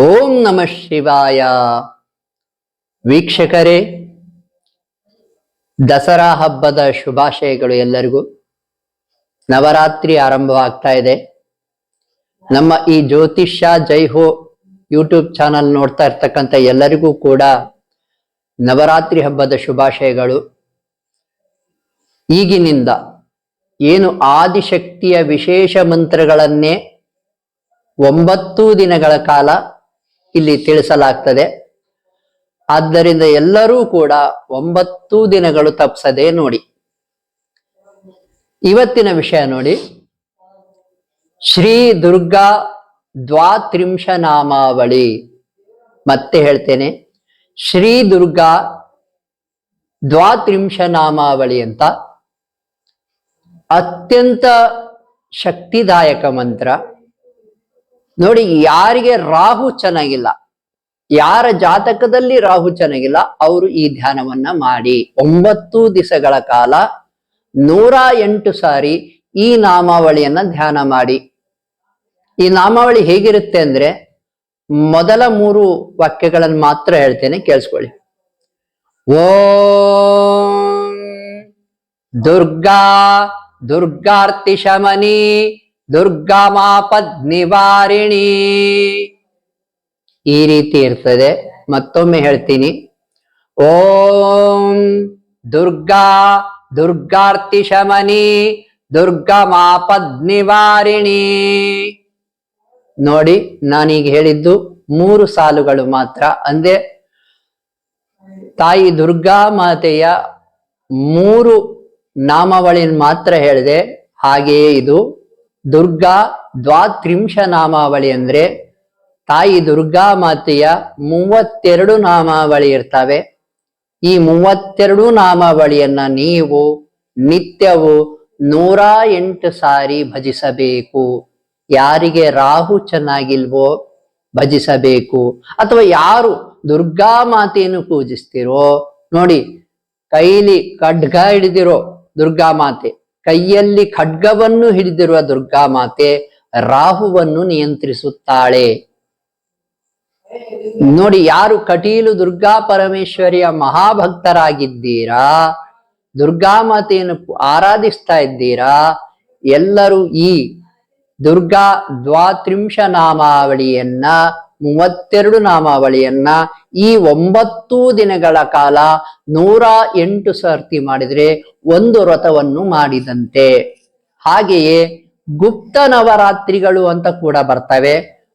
ಓಂ ನಮಃ ಶಿವಾಯ. ವೀಕ್ಷಕರೇ, ದಸರಾ ಹಬ್ಬದ ಶುಭಾಶಯಗಳು ಎಲ್ಲರಿಗೂ. ನವರಾತ್ರಿ ಆರಂಭವಾಗ್ತಾ ಇದೆ. ನಮ್ಮ ಈ ಜ್ಯೋತಿಷ್ಯ ಜೈ ಹೋ ಯೂಟ್ಯೂಬ್ ಚಾನಲ್ ನೋಡ್ತಾ ಇರ್ತಕ್ಕಂಥ ಎಲ್ಲರಿಗೂ ಕೂಡ ನವರಾತ್ರಿ ಹಬ್ಬದ ಶುಭಾಶಯಗಳು. ಈಗಿನಿಂದ ಏನು ಆದಿಶಕ್ತಿಯ ವಿಶೇಷ ಮಂತ್ರಗಳನ್ನೇ ಒಂಬತ್ತು ದಿನಗಳ ಕಾಲ ಇಲ್ಲಿ ತಿಳಿಸಲಾಗ್ತದೆ. ಆದ್ದರಿಂದ ಎಲ್ಲರೂ ಕೂಡ ಒಂಬತ್ತು ದಿನಗಳು ತಪ್ಸದೆ ನೋಡಿ. ಇವತ್ತಿನ ವಿಷಯ ನೋಡಿ. ಶ್ರೀ ದುರ್ಗಾ ದ್ವಾತ್ರಿಂಶ ನಾಮಾವಳಿ ಮತ್ತೆ ಹೇಳ್ತೇನೆ. ಶ್ರೀ ದುರ್ಗಾ ದ್ವಾತ್ರಿಂಶ ನಾಮಾವಳಿ ಅಂತ ಅತ್ಯಂತ ಶಕ್ತಿದಾಯಕ ಮಂತ್ರ. ನೋಡಿ, ಯಾರಿಗೆ ರಾಹು ಚೆನ್ನಾಗಿಲ್ಲ ಯಾರ ಜಾತಕದಲ್ಲಿ ರಾಹು ಚೆನ್ನಾಗಿಲ್ಲ ಅವರು ಈ ಧ್ಯಾನವನ್ನ ಮಾಡಿ. ಒಂಬತ್ತು ದಿವಸಗಳ ಕಾಲ ನೂರ ಎಂಟು ಸಾರಿ ಈ ನಾಮಾವಳಿಯನ್ನ ಧ್ಯಾನ ಮಾಡಿ. ಈ ನಾಮಾವಳಿ ಹೇಗಿರುತ್ತೆ ಅಂದ್ರೆ, ಮೊದಲ ಮೂರು ವಾಕ್ಯಗಳನ್ನು ಮಾತ್ರ ಹೇಳ್ತೇನೆ, ಕೇಳಿಸ್ಕೊಳ್ಳಿ. ಓಂ ದುರ್ಗಾ ದುರ್ಗಾರ್ತಿ ಶಮನಿ ದುರ್ಗಾಮಾಪದ್ ನಿವಾರಿಣಿ ಈ ರೀತಿ ಇರ್ತದೆ. ಮತ್ತೊಮ್ಮೆ ಹೇಳ್ತೀನಿ. ಓಂ ದುರ್ಗಾ ದುರ್ಗಾರ್ತಿ ಶಮನಿ ದುರ್ಗಮಾಪದ್ ನಿವಾರಿಣಿ ನೋಡಿ, ನಾನೀಗ ಹೇಳಿದ್ದು ಮೂರು ಸಾಲುಗಳು ಮಾತ್ರ. ಅಂದ್ರೆ ತಾಯಿ ದುರ್ಗಾ ಮಾತೆಯ ಮೂರು ನಾಮವಳಿ ಮಾತ್ರ ಹೇಳಿದೆ. ಹಾಗೆಯೇ ಇದು. ದುರ್ಗಾ ದ್ವಾತ್ರಿಂಶ ನಾಮಾವಳಿ ಅಂದ್ರೆ ತಾಯಿ ದುರ್ಗಾ ಮಾತೆಯ ಮೂವತ್ತೆರಡು ನಾಮಾವಳಿ ಇರ್ತವೆ. ಈ ಮೂವತ್ತೆರಡು ನಾಮಾವಳಿಯನ್ನ ನೀವು ನಿತ್ಯವು ನೂರ ಎಂಟು ಸಾರಿ ಭಜಿಸಬೇಕು. ಯಾರಿಗೆ ರಾಹು ಚೆನ್ನಾಗಿಲ್ವೋ ಭಜಿಸಬೇಕು. ಅಥವಾ ಯಾರು ದುರ್ಗಾ ಮಾತೆಯನ್ನು ಪೂಜಿಸ್ತಿರೋ, ನೋಡಿ ಕೈಲಿ ಖಡ್ಗ ಹಿಡಿದಿರೋ ದುರ್ಗಾ ಮಾತೆ ಕೈಯಲ್ಲಿ ಖಡ್ಗವನ್ನು ಹಿಡಿದಿರುವ ದುರ್ಗಾ ಮಾತೆ ರಾಹುವನ್ನು ನಿಯಂತ್ರಿಸುತ್ತಾಳೆ. ನೋಡಿ, ಯಾರು ಕಟೀಲು ದುರ್ಗಾ ಪರಮೇಶ್ವರಿಯ ಮಹಾಭಕ್ತರಾಗಿದ್ದೀರಾ, ದುರ್ಗಾ ಮಾತೆಯನ್ನು ಆರಾಧಿಸ್ತಾ ಇದ್ದೀರಾ, ಎಲ್ಲರೂ ಈ ದುರ್ಗಾ ದ್ವಾತ್ರಿಂಶ ನಾಮಾವಳಿಯನ್ನ, ಮೂವತ್ತೆರಡು ನಾಮಾವಳಿಯನ್ನ ಈ ಒಂಬತ್ತು ದಿನಗಳ ಕಾಲ ನೂರ ಎಂಟು ಸರ್ತಿ ಮಾಡಿದರೆ ಒಂದು ವ್ರತವನ್ನು ಮಾಡಿದಂತೆ. ಹಾಗೆಯೇ ಗುಪ್ತ ನವರಾತ್ರಿಗಳು ಅಂತ ಕೂಡ ಬರ್ತವೆ.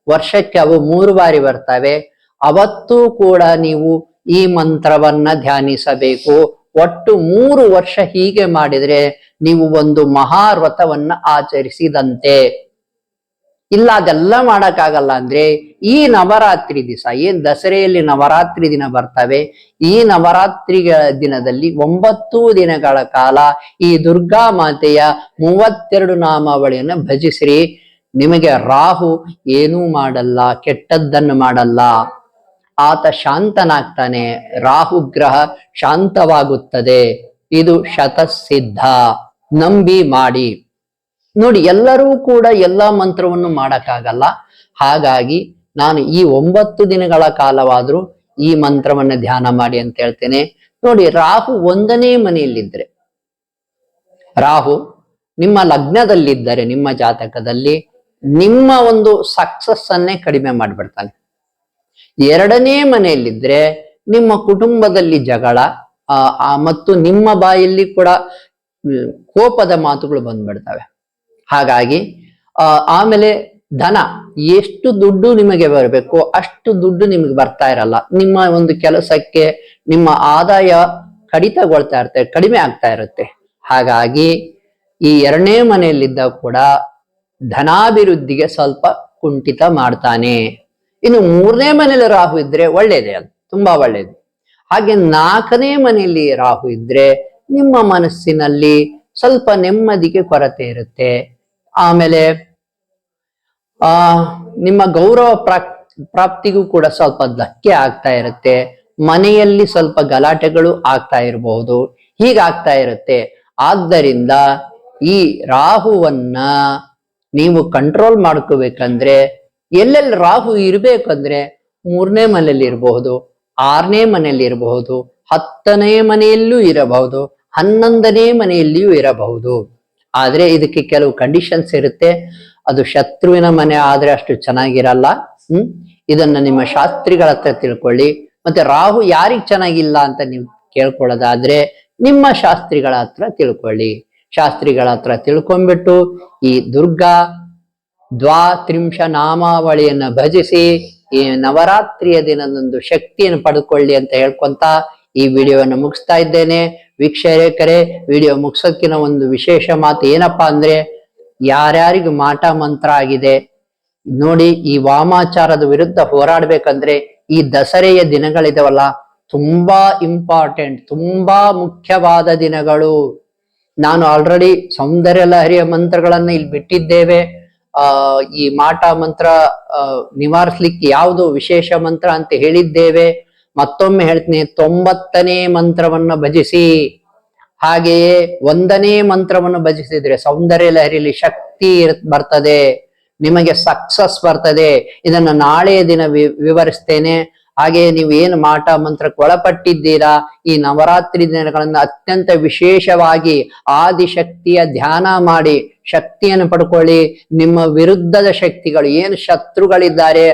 ವರ್ಷಕ್ಕೆ ಅವು ಮೂರು ಬಾರಿ ಬರ್ತವೆ. ಅವತ್ತೂ ಕೂಡ ನೀವು ಈ ಮಂತ್ರವನ್ನ ಧ್ಯಾನಿಸಬೇಕು. ಒಟ್ಟು ಮೂರು ವರ್ಷ ಹೀಗೆ ಮಾಡಿದರೆ ನೀವು ಒಂದು ಮಹಾವ್ರತವನ್ನ ಆಚರಿಸಿದಂತೆ. ಇಲ್ಲ, ಅದೆಲ್ಲ ಮಾಡೋಕ್ಕಾಗಲ್ಲ ಅಂದ್ರೆ ಈ ನವರಾತ್ರಿ ದಿವಸ, ಏನ್ ದಸರೆಯಲ್ಲಿ ನವರಾತ್ರಿ ದಿನ ಬರ್ತವೆ, ಈ ನವರಾತ್ರಿಗಳ ದಿನದಲ್ಲಿ ಒಂಬತ್ತು ದಿನಗಳ ಕಾಲ ಈ ದುರ್ಗಾ ಮಾತೆಯ ಮೂವತ್ತೆರಡು ನಾಮಾವಳಿಯನ್ನು ಭಜಿಸ್ರಿ. ನಿಮಗೆ ರಾಹು ಏನೂ ಮಾಡಲ್ಲ, ಕೆಟ್ಟದ್ದನ್ನು ಮಾಡಲ್ಲ. ಆತ ಶಾಂತನಾಗ್ತಾನೆ, ರಾಹು ಗ್ರಹ ಶಾಂತವಾಗುತ್ತದೆ. ಇದು ಶತಸಿದ್ಧ. ನಂಬಿ ಮಾಡಿ. ನೋಡಿ, ಎಲ್ಲರೂ ಕೂಡ ಎಲ್ಲಾ ಮಂತ್ರವನ್ನು ಮಾಡಕ್ಕಾಗಲ್ಲ. ಹಾಗಾಗಿ ನಾನು ಈ ಒಂಬತ್ತು ದಿನಗಳ ಕಾಲವಾದ್ರೂ ಈ ಮಂತ್ರವನ್ನ ಧ್ಯಾನ ಮಾಡಿ ಅಂತ ಹೇಳ್ತೇನೆ. ನೋಡಿ, ರಾಹು ಒಂದನೇ ಮನೆಯಲ್ಲಿದ್ರೆ, ರಾಹು ನಿಮ್ಮ ಲಗ್ನದಲ್ಲಿದ್ದರೆ, ನಿಮ್ಮ ಜಾತಕದಲ್ಲಿ ನಿಮ್ಮ ಒಂದು ಸಕ್ಸಸ್ ಅನ್ನೇ ಕಡಿಮೆ ಮಾಡಿಬಿಡ್ತಾನೆ. ಎರಡನೇ ಮನೆಯಲ್ಲಿದ್ರೆ ನಿಮ್ಮ ಕುಟುಂಬದಲ್ಲಿ ಜಗಳ ಮತ್ತು ನಿಮ್ಮ ಬಾಯಲ್ಲಿ ಕೂಡ ಕೋಪದ ಮಾತುಗಳು ಬಂದ್ಬಿಡ್ತವೆ. ಹಾಗಾಗಿ ಆಮೇಲೆ ಧನ, ಎಷ್ಟು ದುಡ್ಡು ನಿಮಗೆ ಬರಬೇಕು, ಅಷ್ಟು ದುಡ್ಡು ನಿಮಗೆ ಬರ್ತಾ ಇರಲ್ಲ. ನಿಮ್ಮ ಒಂದು ಕೆಲಸಕ್ಕೆ, ನಿಮ್ಮ ಆದಾಯ ಕಡಿತಗೊಳ್ತಾ ಇರುತ್ತೆ, ಕಡಿಮೆ ಆಗ್ತಾ ಇರುತ್ತೆ. ಹಾಗಾಗಿ, ಈ ಎರಡನೇ ಮನೆಯಲ್ಲಿದ್ದ ಕೂಡ ಧನಾಭಿವೃದ್ಧಿಗೆ ಸ್ವಲ್ಪ ಕುಂಠಿತ ಮಾಡ್ತಾನೆ. ಇನ್ನು ಮೂರನೇ ಮನೆಯಲ್ಲಿ ರಾಹು ಇದ್ರೆ ಒಳ್ಳೇದೇ ಅದು, ತುಂಬಾ ಒಳ್ಳೇದು. ಹಾಗೆ ನಾಲ್ಕನೇ ಮನೆಯಲ್ಲಿ ರಾಹು ಇದ್ರೆ ನಿಮ್ಮ ಮನಸ್ಸಿನಲ್ಲಿ ಸ್ವಲ್ಪ ನೆಮ್ಮದಿಗೆ ಕೊರತೆ ಇರುತ್ತೆ. ಆಮೇಲೆ, ಆ, ನಿಮ್ಮ ಗೌರವ ಪ್ರಾಪ್, ಪ್ರಾಪ್ತಿಗೂ ಕೂಡ ಸ್ವಲ್ಪ ಧಕ್ಕೆ ಆಗ್ತಾ ಇರುತ್ತೆ. ಮನೆಯಲ್ಲಿ ಸ್ವಲ್ಪ ಗಲಾಟೆಗಳು ಆಗ್ತಾ ಇರಬಹುದು ಹೀಗಾಗ್ತಾ ಇರುತ್ತೆ. ಆದ್ದರಿಂದ ಈ ರಾಹುವನ್ನ ನೀವು ಕಂಟ್ರೋಲ್ ಮಾಡ್ಕೋಬೇಕಂದ್ರೆ, ಎಲ್ಲೆಲ್ಲಿ ರಾಹು ಇರ್ಬೇಕಂದ್ರೆ ಮೂರನೇ ಮನೆಯಲ್ಲಿ ಇರಬಹುದು ಆರನೇ ಮನೆಯಲ್ಲಿ ಇರಬಹುದು ಹತ್ತನೇ ಮನೆಯಲ್ಲೂ ಇರಬಹುದು, ಹನ್ನೊಂದನೇ ಮನೆಯಲ್ಲಿಯೂ ಇರಬಹುದು. ಆದ್ರೆ ಇದಕ್ಕೆ ಕೆಲವು ಕಂಡೀಷನ್ಸ್ ಇರುತ್ತೆ. ಅದು ಶತ್ರುವಿನ ಮನೆ ಆದ್ರೆ ಅಷ್ಟು ಚೆನ್ನಾಗಿರಲ್ಲ. ಹ್ಮ್? ಇದನ್ನ ನಿಮ್ಮ ಶಾಸ್ತ್ರಿಗಳ ಹತ್ರ ತಿಳ್ಕೊಳ್ಳಿ. ಮತ್ತೆ ರಾಹು ಯಾರಿಗ್ ಚೆನ್ನಾಗಿಲ್ಲ ಅಂತ ನೀವು ಕೇಳ್ಕೊಳ್ಳೋದಾದ್ರೆ ನಿಮ್ಮ ಶಾಸ್ತ್ರಿಗಳ ಹತ್ರ ತಿಳ್ಕೊಳ್ಳಿ. ಶಾಸ್ತ್ರಿಗಳ ಹತ್ರ ತಿಳ್ಕೊಂಡ್ಬಿಟ್ಟು ಈ ದುರ್ಗಾ ದ್ವಾತ್ರಿಂಶ ನಾಮಾವಳಿಯನ್ನ ಭಜಿಸಿ ಈ ನವರಾತ್ರಿಯ ದಿನದಂದು ಶಕ್ತಿಯನ್ನು ಪಡ್ಕೊಳ್ಳಿ ಅಂತ ಹೇಳ್ಕೊಂತ ಈ ವಿಡಿಯೋವನ್ನು ಮುಗಿಸ್ತಾ ಇದ್ದೇನೆ. ವೀಕ್ಷಕರೇ ವಿಡಿಯೋ ಮುಗಿಸೋಕ್ಕಿನ ಒಂದು ವಿಶೇಷ ಮಾತು ಏನಪ್ಪಾ ಅಂದ್ರೆ, ಯಾರ್ಯಾರಿಗೂ ಮಾಟ ಮಂತ್ರ ಆಗಿದೆ, ನೋಡಿ ಈ ವಾಮಾಚಾರದ ವಿರುದ್ಧ ಹೋರಾಡ್ಬೇಕಂದ್ರೆ ಈ ದಸರೆಯ ದಿನಗಳಿದಾವಲ್ಲ, ತುಂಬಾ ಇಂಪಾರ್ಟೆಂಟ್ ತುಂಬಾ ಮುಖ್ಯವಾದ ದಿನಗಳು. ನಾನು ಆಲ್ರೆಡಿ ಸೌಂದರ್ಯ ಲಹರಿಯ ಮಂತ್ರಗಳನ್ನ ಇಲ್ಲಿ ಬಿಟ್ಟಿದ್ದೇವೆ. ಆ, ಈ ಮಾಟ ಮಂತ್ರ ನಿವಾರಿಸ್ಲಿಕ್ಕೆ ಯಾವುದು ವಿಶೇಷ ಮಂತ್ರ ಅಂತ ಹೇಳಿದ್ದೇವೆ. ಮತ್ತೊಮ್ಮೆ ಹೇಳ್ತೀನಿ, ತೊಂಬತ್ತನೇ ಮಂತ್ರವನ್ನ ಭಜಿಸಿ, ಹಾಗೆಯೇ ಒಂದನೇ ಮಂತ್ರವನ್ನು ಭಜಿಸಿದ್ರೆ ಸೌಂದರ್ಯ ಲಹರಿಯಲ್ಲಿ ಶಕ್ತಿ ಬರ್ತದೆ, ನಿಮಗೆ ಸಕ್ಸಸ್ ಬರ್ತದೆ. ಇದನ್ನ ನಾಳೆ ದಿನ ವಿವರಿಸ್ತೇನೆ. ಹಾಗೆ ನೀವು ಏನು ಮಾಟ ಮಂತ್ರಕ್ಕೆ ಒಳಪಟ್ಟಿದ್ದೀರಾ, ಈ ನವರಾತ್ರಿ ದಿನಗಳನ್ನು ಅತ್ಯಂತ ವಿಶೇಷವಾಗಿ ಆದಿಶಕ್ತಿಯ ಧ್ಯಾನ ಮಾಡಿ, ಶಕ್ತಿಯನ್ನು ಪಡ್ಕೊಳ್ಳಿ. ನಿಮ್ಮ ವಿರುದ್ಧದ ಶಕ್ತಿಗಳು, ಏನು ಶತ್ರುಗಳಿದ್ದಾರೆ,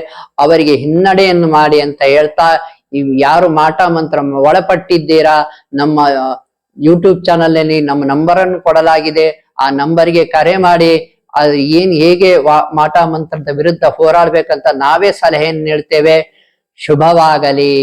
ಅವರಿಗೆ ಹಿನ್ನಡೆಯನ್ನು ಮಾಡಿ ಅಂತ ಹೇಳ್ತಾ ನೀವು ಯಾರು ಮಾಟ ಮಂತ್ರ ಒಳಪಟ್ಟಿದ್ದೀರಾ? ನಮ್ಮ ಯೂಟ್ಯೂಬ್ ಚಾನಲ್ನಲ್ಲಿ ನಮ್ಮ ನಂಬರ್ ಅನ್ನು ಕೊಡಲಾಗಿದೆ. ಆ ನಂಬರ್ಗೆ ಕರೆ ಮಾಡಿ, ಅದು ಏನ್ ಹೇಗೆ ಮಾಟ ಮಂತ್ರದ ವಿರುದ್ಧ ಹೋರಾಡ್ಬೇಕಂತ ನಾವೇ ಸಲಹೆಯನ್ನು ನೀಡ್ತೇವೆ. ಶುಭವಾಗಲಿ.